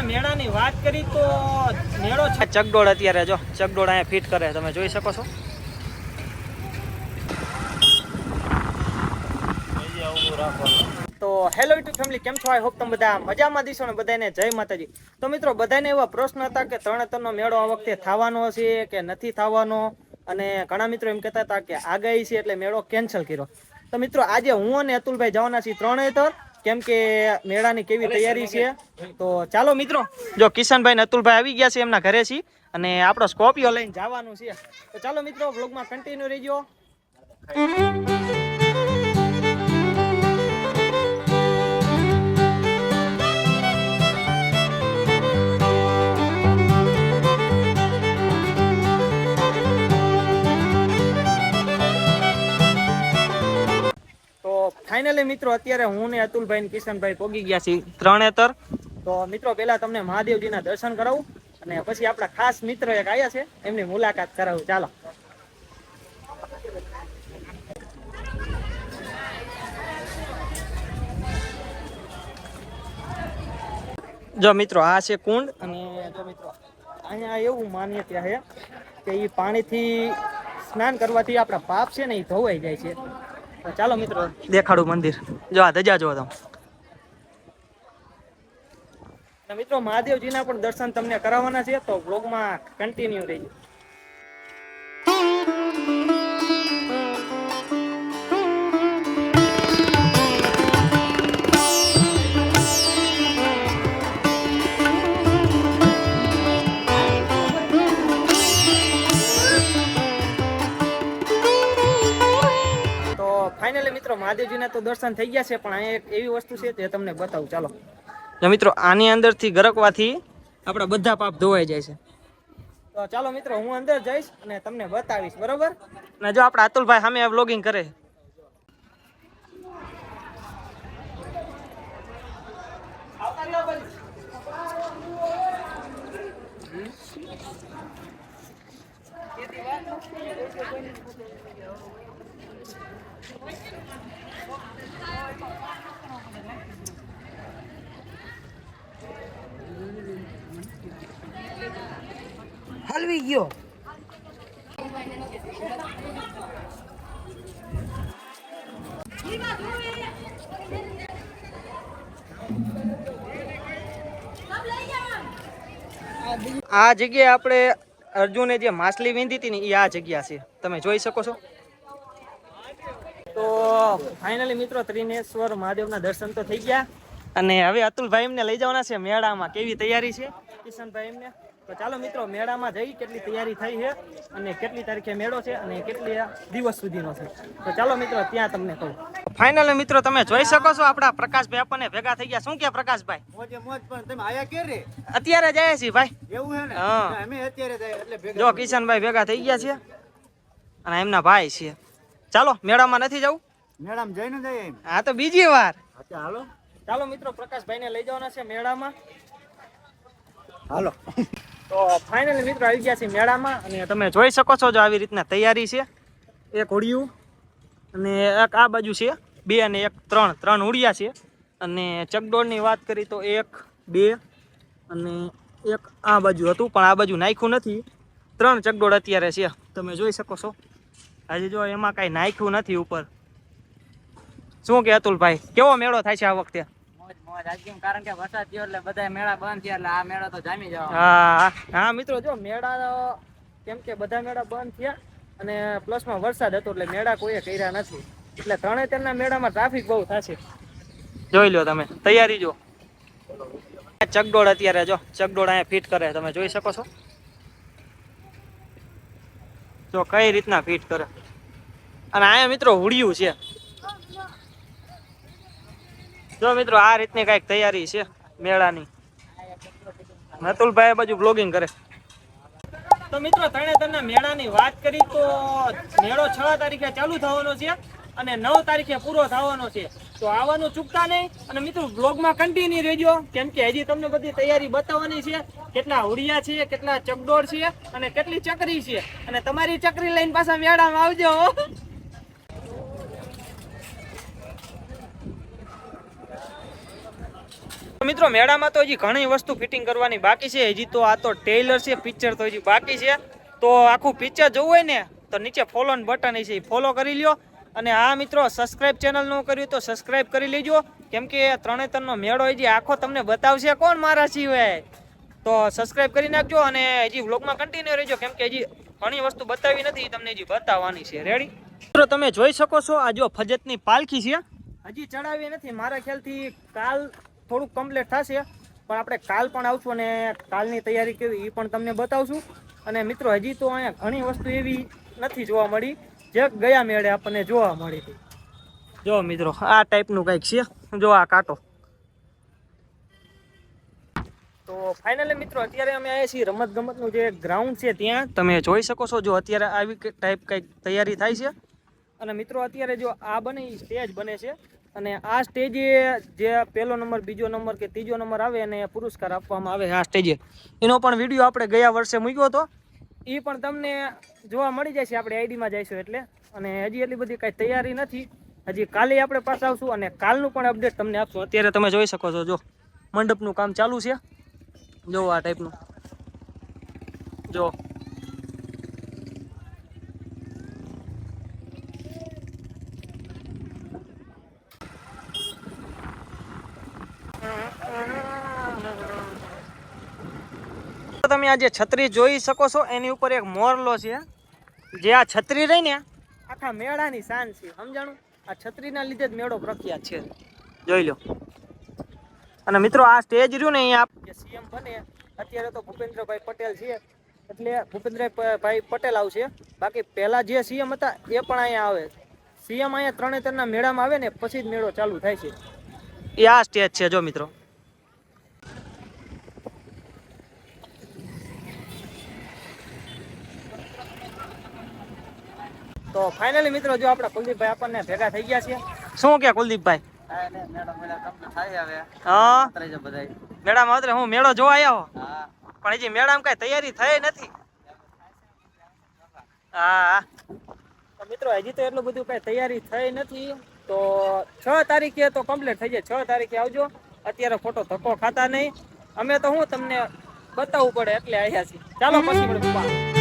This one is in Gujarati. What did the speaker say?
મેળાની વાત કરી તો મેળો છે. ચકડોળ અત્યારે જો, ચકડોળ અહીંયા ફિટ કરે, તમે જોઈ શકો છો. તો હેલો યુટ્યુબ ફેમિલી, કેમ છો? આઈ હોપ તમે બધા મજામાં દીશો ને બધાને જય માતાજી. તો મિત્રો બધાને એવા પ્રશ્ન હતા કે તરણેતરનો મેળો આ વખતે થવાનો છે કે નથી થવાનો? અને ઘણા મિત્રો એમ કહેતા હતા કે આગાહી છે એટલે મેળો કેન્સલ કર્યો. તો મિત્રો, આજે હું અને અતુલભાઈ જવાના છીએ ત્રણેતર. કેમ કે મેળાની કેવી તૈયારી છે? તો ચાલો મિત્રો જો કિશનભાઈ ને અતુલભાઈ આવી ગયા છે એમના ઘરે છે અને આપણો સ્કોપિયો લઈને જવાનું છે. તો ચાલો મિત્રો બ્લોગમાં કન્ટિન્યુ રહેજો. ફાઇનલી મિત્રો, અત્યારે હું ને અતુલભાઈ કિશનભાઈ પોગી ગયા છીએ ત્રણેતર. તો મિત્રો, પહેલા તમને મહાદેવજીના દર્શન કરાવું અને પછી આપણા ખાસ મિત્ર એક આવ્યા છે, એમની મુલાકાત કરાવું. ચાલો. જો મિત્રો, આ છે કુંડ અને જો મિત્રો, અહીંયા એવું માન્યતા છે કે એ પાણીથી સ્નાન કરવાથી આપણા પાપ છે ને એ ધોવાઈ જાય છે. ચાલો મિત્રો. દેખાડું મંદિર. જો આ ધજા જો તમે. મિત્રો મિત્રો મહાદેવજીના પણ દર્શન તમને કરાવવાના છે તો બ્લોગમાં કન્ટિન્યુ રહેજો. મહાદેવજીના તો દર્શન થઈ ગયા છે પણ અહીંયા એક એવી વસ્તુ છે તે તમને બતાવું. ચાલો. જો મિત્રો આની અંદરથી ગરકવાથી આપણા બધા પાપ ધોવાઈ જાય છે. તો ચાલો મિત્રો હું અંદર જઈશ અને તમને બતાવીશ બરોબર? અને જો આપણા અતુલભાઈ સામે વ્લોગિંગ કરે. હલવી ગયો. આ જગ્યાએ આપણે અર્જુને જે માછલી વીંધી હતી ને એ આ જગ્યા છે. તમે જોઈ શકો છો. તો ફાઇનલી મિત્રો ત્રિનેશ્વર મહાદેવના દર્શન તો થઈ ગયા. અને હવે અતુલભાઈ એમને લઈ જવાના છે મેળામાં. કેવી તૈયારી છે? કિશનભાઈ એમને. તો ચાલો મિત્રો મેળામાં જઈ કેટલી તૈયારી થઈ છે અને કેટલી તારીખે મેળો છે અને કેટલી દિવસ સુધીનો છે. તો ચાલો મિત્રો ત્યાં તમને કહું. ફાઇનલી મિત્રો તમે જોઈ શકો છો આપણા પ્રકાશભાઈ આપણને ભેગા થઈ ગયા. શું કે પ્રકાશભાઈ? મોજે મોજ પણ તમે આયા કે રે? અત્યારે જાય છે ભાઈ. એવું હે ને? હા. અમે અત્યારે જાય એટલે ભેગા જો કિશનભાઈ ભેગા થઈ ગયા છે. અને એમના ભાઈ છે. ચાલો મેળામાં નથી જવું? મેળામાં જઈને જઈએ હા આ તો બીજી વાર. હાલો. ચાલો મિત્રો પ્રકાશભાઈને લઈ જવાના છે મેળામાં. હાલો. તો ફાઇનલી મિત્રો આવી ગયા છે મેળામાં અને તમે જોઈ શકો છો જો આવી રીતના તૈયારી છે. એક હોડિયું અને એક આ બાજુ છે. બે અને એક ત્રણ ત્રણ હોડિયા છે. અને ચકડોળની વાત કરી તો એક બે અને એક આ બાજુ હતું પણ આ બાજુ નાખ્યું નથી. ત્રણ ચકડોળ અત્યારે છે. તમે જોઈ શકો છો. હજી જો એમાં કઈ નાખ્યું નથી ઉપર. શું કે અતુલભાઈ? કેવો મેળો થાય છે આ વખતે? મોજ મોજ. આજ કેમ? કારણ કે વરસાદ થયો એટલે બધા મેળા બંધ થયા એટલે આ મેળો તો જામી જવાનો. હા હા. મિત્રો જો મેળા કેમ કે બધા મેળા બંધ થયા અને પ્લસમાં વરસાદ હતો એટલે મેળા કોઈએ કર્યા નથી. એટલે ત્રણે ત્રણના મેળામાં ટ્રાફિક બહુ થશે. જોઈ લો તમે. તૈયારી જો. ચકડોળ અત્યારે જો. ચકડોળ અહીંયા ફિટ કરે. તમે જોઈ શકો છો. જો કઈ રીતના ફિટ કરે. અને અહીંયા મિત્રો હુડિયું છે. જો મિત્રો આ રીતની કંઈક તૈયારી છે મેળાની. નતુલભાઈ બાજુ બ્લોગિંગ કરે. તો મિત્રો તણે તમને મેળાની વાત કરી તો મેળો છ તારીખે ચાલુ થવાનો છે અને નવ તારીખે પૂરો થવાનો છે. તો આવવાનું ચૂકતા નહીં અને મિત્રો બ્લોગમાં કન્ટિન્યુ રહેજો. કેમ કે હજી તમને બધી તૈયારી બતાવવાની છે કેટલા હુડિયા છે, કેટલા ચકડોળ છે અને કેટલી ચકરી છે. અને તમારી ચકરી લઈને પાછા મેળામાં આવજો હો. તો મિત્રો, મેળામાં તો હજી ઘણી વસ્તુ ફિટિંગ કરવાની બાકી છે. હજી તો આ તો ટેલર છે પિક્ચર તો હજી બાકી છે. તો આખું પિક્ચર જોવું હોય ને, તો નીચે ફોલો બટન છે, એ ફોલો કરી લ્યો. અને આ મિત્રો સબસ્ક્રાઈબ ચેનલનું કર્યું તો સબસ્ક્રાઈબ કરી લેજો. કેમ કે ત્રણેતરનો મેળો હજી આખો તમને બતાવશે કોણ મારા સિવાય. તો સબસ્ક્રાઈબ કરી નાખજો અને હજી વ્લોગમાં કન્ટિન્યુ રહેજો. કેમ કે હજી ઘણી વસ્તુ બતાવી નથી તમને હજી બતાવવાની છે. રેડી મિત્રો, તમે જોઈ શકો છો, આ જો ફજતની પાલખી છે. હજી ચડાવી નથી. મારા ખ્યાલથી કાલ થોડુંક કમ્પ્લીટ થશે. પણ આપણે કાલ પણ આવશું અને કાલની તૈયારી કેવી એ પણ તમને બતાવશું. અને મિત્રો, હજી તો અહીંયા ઘણી વસ્તુ એવી નથી જોવા મળી, જે ગયા મેળે આપણને જોવા મળી. હતી જો મિત્રો, આ ટાઈપનું કંઈક છે. જો આ કાંટો. તો ફાઇનલી મિત્રો, અત્યારે અમે આવ્યા છીએ રમત ગમતનું જે ગ્રાઉન્ડ છે ત્યાં. તમે જોઈ શકો છો, જો અત્યારે આવી ટાઈપ કંઈક તૈયારી થાય છે. અને મિત્રો, અત્યારે જો આ બને સ્ટેજ બને છે. અને આ સ્ટેજે જે પહેલો નંબર, બીજો નંબર કે ત્રીજો નંબર આવે એને પુરસ્કાર આપવામાં આવે આ સ્ટેજે. એનો પણ વીડિયો આપણે ગયા વર્ષે મૂક્યો હતો. એ પણ તમને જોવા મળી જાય છે આપણે આઈડીમાં જઈશું એટલે. અને હજી એટલી બધી કાંઈ તૈયારી નથી. હજી કાલે આપણે પાછા આવશું અને કાલનું પણ અપડેટ તમને આપશું. અત્યારે તમે જોઈ શકો છો, જો મંડપનું કામ ચાલુ છે. જો આ ટાઈપનું જો. તમે આ જે છત્રી જોઈ શકો છો, એની ઉપર એક મોરલો છે. જે આ છત્રી રહી ને, આખા મેળાની શાન છે. સમજાણું? આ છત્રીના લીધે જ મેળો પ્રખ્યાત છે. જોઈ લો. અને મિત્રો, આ સ્ટેજ રહ્યું ને અહીંયા સીએમ બને, અત્યારે તો ભૂપેન્દ્રભાઈ પટેલ છે. એટલે ભૂપેન્દ્રભાઈ પટેલ આવશે. બાકી પહેલા જે સીએમ હતા, એ પણ અહીંયા આવે. સીએમ અહીંયા ત્રણેતરના મેળામાં આવે ને, પછી જ મેળો ચાલુ થાય છે. એ આ સ્ટેજ છે, જો મિત્રો. તો ફાઇનલી મિત્રો જો આપણા કુલદીપભાઈ આપણને ભેગા થઈ ગયા છે શું કે કુલદીપભાઈ? હા. મેળામાં અત્યારે હું મેળો જોવા આવ્યો પણ હજી મેળામાં કઈ તૈયારી થઈ નથી. હા તો મિત્રો હજી તો એટલું બધું કઈ તૈયારી થઈ નથી. તો છ તારીખે તો કમ્પ્લીટ થઈ જાય. છ તારીખે આવજો. અત્યારે ખોટો ધક્કો ખાતા નહીં. અમે તો હું તમને બતાવવું પડે એટલે આવ્યા છીએ. ચાલો પછી.